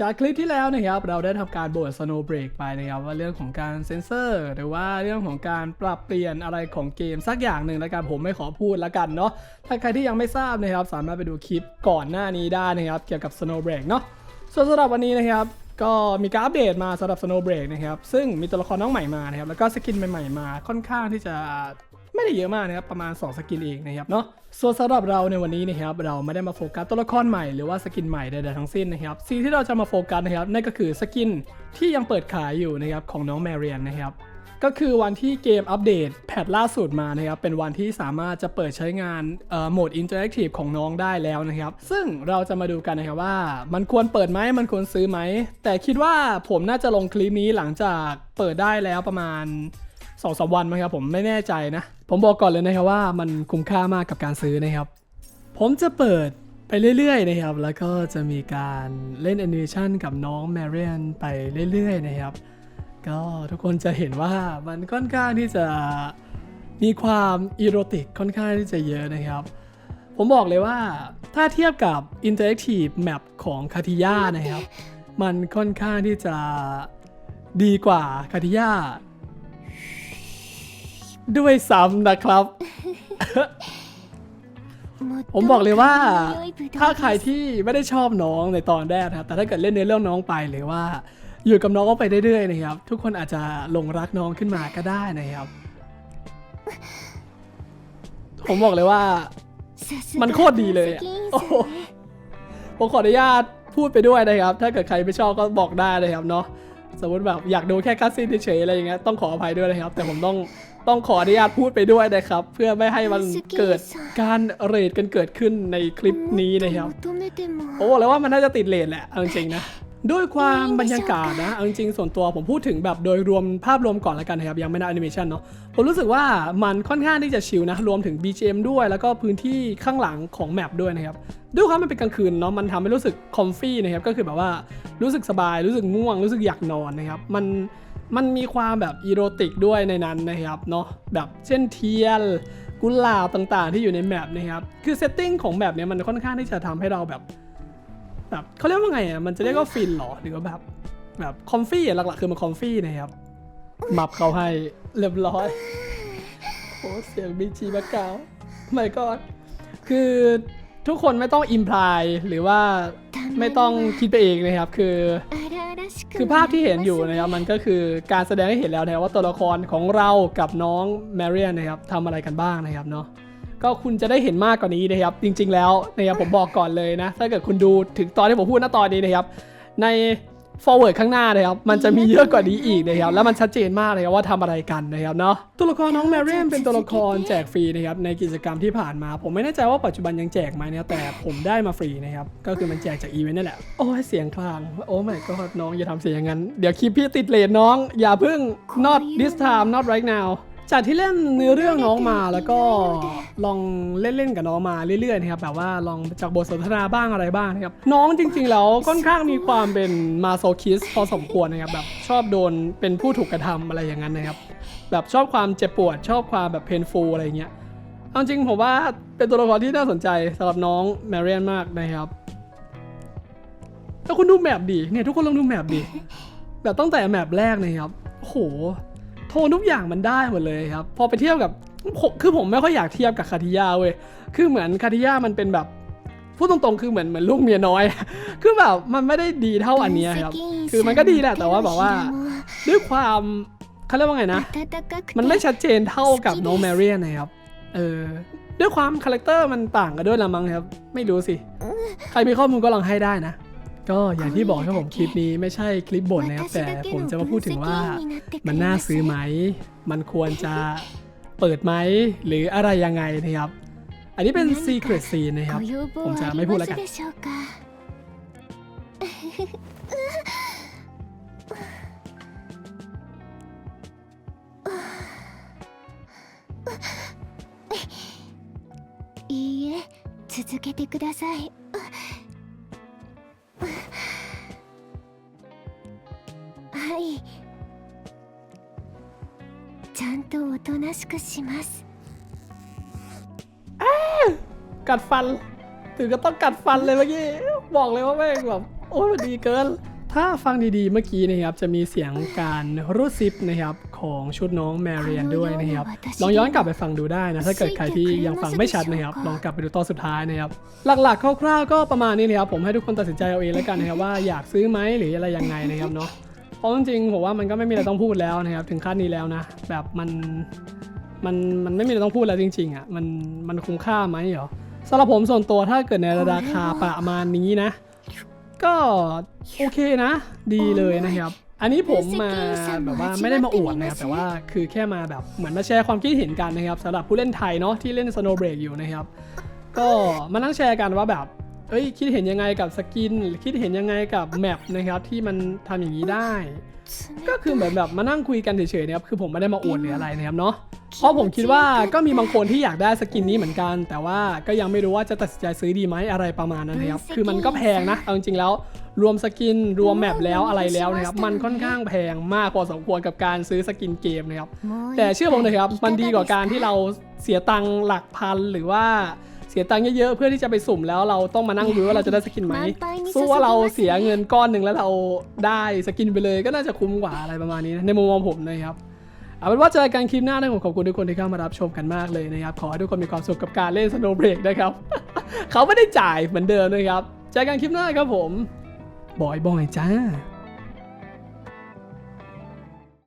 จากคลิปที่แล้วนะครับเราได้ทำการบท Snow Break ไปนะครับว่าเรื่องของการเซ็นเซอร์หรือว่าเรื่องของการปรับเปลี่ยนอะไรของเกมสักอย่างหนึ่งแล้วกันผมไม่ขอพูดแล้วกันเนาะถ้าใครที่ยังไม่ทราบนะครับสามารถไปดูคลิปก่อนหน้านี้ได้นะครับเกี่ยวกับ Snow Break เนาะส่วนสำหรับวันนี้นะครับ ก็มีการอัปเดตมาสำหรับ Snow Break นะครับ ซึ่งมีตัวละครน้องใหม่มานะครับ แล้วก็สกินใหม่ๆมาค่อนข้างที่จะไม่ได้เยอะมากนะครับ ประมาณ 2 สกินเองนะครับเนาะส่วนสำหรับเราในวันนี้นะครับ เราไม่ได้มาโฟกัสตัวละครใหม่หรือว่าสกินใหม่ใดๆทั้งสิ้นนะครับสิ่งที่เราจะมาโฟกัสนะครับนั่นก็คือสกินที่ยังเปิดขายอยู่นะครับของน้องแมเรียนนะครับ ก็คือวันที่เกมอัปเดตแพทล่าสุดมานะครับ เป็นวันที่สามารถจะเปิดใช้งานโหมดอินเตอร์แอคทีฟของน้องได้แล้วนะครับ ซึ่งเราจะมาดูกันนะครับว่า มันควรเปิดไหมมันควรซื้อไหม แต่คิดว่าผมน่าจะลงคลิปนี้หลังจากเปิดได้แล้วประมาณสองสามวันมั้งครับผมไม่แน่ใจนะ ผมบอกก่อนเลยนะครับว่ามันคุ้มค่ามากกับการซื้อนะครับ ผมจะเปิดไปเรื่อยๆนะครับ แล้วก็จะมีการเล่นแอนิเมชันกับน้องแมรี่นไปเรื่อยๆนะครับ ก็ทุกคนจะเห็นว่ามันค่อนข้างที่จะมีความอีโรติกค่อนข้างที่จะเยอะนะครับ ผมบอกเลยว่าถ้าเทียบกับ Interactive Map ของคาทิยานะครับ มันค่อนข้างที่จะดีกว่าคาทิยาด้วยซ้ำนะครับ ผมบอกเลยว่า ถ้าใครที่ไม่ได้ชอบน้องในตอนแรกนะครับ แต่ถ้าเกิดเล่นในเรื่องน้องไปหรือว่า อยู่กับน้องก็ไปเรื่อยๆนะครับ ทุกคนอาจจะหลงรักน้องขึ้นมาก็ได้นะครับ ผมบอกเลยว่า มันโคตรดีเลยอะโอ้โหผมขออนุญาตพูดไปด้วยนะครับ ถ้าเกิดใครไม่ชอบก็บอกได้นะครับเนาะสมมติแบบอยากดูแค่คัสซีนเฉยๆอะไรอย่างเงี้ยต้องขออภัยด้วยนะครับ แต่ผมต้องต้องขออนุญาตพูดไปด้วยนะครับ เพื่อไม่ให้มันเกิดการเรทกันเกิดขึ้นในคลิปนี้นะครับ โอ้แล้วว่ามันน่าจะติดเลทแหละเอาจริงๆนะ ด้วยความบรรยากาศนะเอาจริงๆส่วนตัวผมพูดถึงแบบโดยรวมภาพรวมก่อนแล้วกันนะครับยังไม่ได้แอนิเมชันเนาะผมรู้สึกว่ามันค่อนข้างที่จะชิลนะ รวมถึง BGM ด้วย แล้วก็พื้นที่ข้างหลังของแมปด้วยนะครับ ด้วยความมันเป็นกลางคืนเนาะมันทำให้รู้สึกคอมฟี่นะครับ ก็คือแบบว่ารู้สึกสบายรู้สึกง่วงรู้สึกอยากนอนนะครับ มันมันมีความแบบอีโรติกด้วยในนั้นนะครับเนาะแบบเช่นเทียนกุหลาบต่างๆ ที่อยู่ในแมปนะครับคือเซตติ้งของแมปเนี่ยมันค่อนข้างที่จะทำให้เราแบบ แบบเขาเรียกว่าไงอะมันจะเรียกว่าฟินเหรอหรือว่าแบบแบบคอมฟี่อะหลักๆคือมันคอมฟี่นะครับมับเขาให้เรียบร้อยโอ้เสียงบีจีแบ็กกราวไม่ก็คือทุกคนไม่ต้องอิมพลายหรือว่าไม่ต้องคิดไปเองนะครับ คือ คือภาพที่เห็นอยู่นะครับมันก็คือการแสดงให้เห็นแล้วนะครับว่าตัวละครของเรากับน้องแมรี่นนะครับทำอะไรกันบ้างนะครับเนาะ ก็คุณจะได้เห็นมากกว่านี้นะครับ จริง ๆ แล้วนะครับผมบอกก่อนเลยนะ ถ้าเกิดคุณดูถึงตอนที่ผมพูดณตอนนี้นะครับ ใน forward ข้างหน้านะครับ มันจะมีเยอะกว่านี้อีกนะครับ แล้วมันชัดเจนมากเลยครับว่าทำอะไรกันนะครับเนาะ ตัวละครน้องแมรี่เป็นตัวละครแจกฟรีนะครับในกิจกรรมที่ผ่านมา ผมไม่แน่ใจว่าปัจจุบันยังแจกไหมนะแต่ผมได้มาฟรีนะครับ ก็คือมันแจกจากอีเวนต์นั่นแหละ โอ้ยเสียงคลาง โอ้ my god น้องอย่าทำเสียงอย่างนั้น เดี๋ยวคลิปพี่ติดเลนน้อง อย่าเพิ่ง not this time not right now จากที่เล่นเนื้อเรื่องน้องมาแล้วก็ลองเล่นๆกับน้องมาเรื่อยๆนะครับแบบว่าลองจากบทสนทนาบ้างอะไรบ้างนะครับน้องจริง ๆ แล้วค่อนข้างมีความเป็นมาโซคิสพอสมควรนะครับแบบชอบโดนเป็นผู้ถูกกระทำอะไรอย่างนั้นนะครับแบบชอบความเจ็บปวด ชอบความแบบเพนฟูอะไรเงี้ยเอาจริงผมว่าเป็นตัวละครที่น่าสนใจสำหรับน้องแมรี่นมากนะครับแล้วคุณดูแมปดิเนี่ยทุกคนลองดูแมปดิแบบตั้งแต่แมปแรกนะครับโห โทนทุกอย่างมันได้หมดเลยครับ พอไปเทียบกับผมคือผมไม่ค่อยอยากเทียบกับคาทิยาเว้ยคือเหมือนคาทิยามันเป็นแบบพูดตรงๆ คือเหมือนเหมือนลูกเมียน้อย คือแบบมันไม่ได้ดีเท่าอันเนี้ยครับ คือมันก็ดีแหละ แต่ว่าแบบว่า ด้วยความเขาเรียกว่าไงนะ มันไม่ชัดเจนเท่ากับน้องแมรี่นะครับ เออ ด้วยความคาแรคเตอร์มันต่างกันด้วยละมั้งครับ ไม่รู้สิ ใครมีข้อมูลก็ลองให้ได้นะ ก็อย่างที่บอกครับผมคลิปนี้ไม่ใช่คลิปบ่นนะครับ แต่ผมจะมาพูดถึงว่า มันน่าซื้อไหม มันควรจะเปิดไหม หรืออะไรยังไงนะครับ อันนี้เป็น secret scene นะครับ ผมจะไม่พูดแล้วกัน いいえ続けてください はいちゃんとおとなしくします กัดฟัน ถึงก็ต้องกัดฟันเลยเมื่อกี้ บอกเลยว่าแม่งแบบ โอ้ อ้ยดีเกิน ถ้าฟังดีๆเมื่อกี้นะครับ จะมีเสียงการรูดซิปนะครับของชุดน้องแมเรียนด้วยนะครับ ลองย้อนกลับไปฟังดูได้นะ ถ้าเกิดใครที่ยังฟังไม่ชัดนะครับ ลองกลับไปดูตอนสุดท้ายนะครับ หลักๆคร่าวๆก็ประมาณนี้นะครับ ผมให้ทุกคนตัดสินใจเอาเองแล้วกันนะครับว่าอยากซื้อไหมหรืออะไรยังไงนะครับเนาะ เพ ราะจริงๆผมว่ามันก็ไม่มีอะไรต้องพูดแล้วนะครับถึงขั้นนี้แล้วนะ แบบมันมันมันไม่มีอะไรต้องพูดแล้วจริง ๆอะมันมันคุ้มค่าไหมเหรอสำหรับผมส่วนตัวถ้าเกิดในราคาประมาณนี้นะ ก็โอเคนะ ดีเลยนะครับ อันนี้ผมมาแบบว่าไม่ได้มาอวดนะครับแต่ว่าคือแค่มาแบบเหมือนมาแชร์ความคิดเห็นกันนะครับสำหรับผู้เล่นไทยเนาะที่เล่น Snow Break อยู่นะครับ ก็มานั่งแชร์กันว่าแบบ เอ้ยคิดเห็นยังไงกับสกินหรือคิดเห็นยังไงกับแมปนะครับที่มันทำอย่างนี้ได้ ก็คือเหมือนแบบมานั่งคุยกันเฉยๆนะครับคือผมไม่ได้มาอวดหรืออะไรนะครับเนาะเพราะผมคิดว่าก็มีบางคนที่อยากได้สกินนี้เหมือนกัน แต่ว่าก็ยังไม่รู้ว่าจะตัดสินใจซื้อดีไหมอะไรประมาณนั้นนะครับคือมันก็แพงนะเอาจริงๆแล้วรวมสกินรวมแมปแล้วอะไรแล้วนะครับ มันค่อนข้างแพงมากพอสมควรกับการซื้อสกินเกมนะครับแต่เชื่อผมเลยครับมันดีกว่าการที่เราเสียตังค์หลักพันหรือว่าเสียตังค์เยอะๆเพื่อที่จะไปสุ่มแล้วเราต้องมานั่งรู้ว่าเราจะได้สกินไหมสู้ว่าเราเสียเงินก้อนหนึ่งแล้วเราได้สกินไปเลยก็น่าจะคุ้มกว่าอะไรประมาณนี้นะในมุมมองผมนะครับเอาเป็นว่าเจอกันคลิปหน้านะผมขอบคุณทุกคนที่เข้ามารับชมกันมากเลยนะครับ ขอให้ทุกคนมีความสุขกับการเล่น Snow Break นะครับ เขาไม่ได้จ่ายเหมือนเดิมนะครับเจอกันคลิปหน้าครับผมบอยบอยจ้า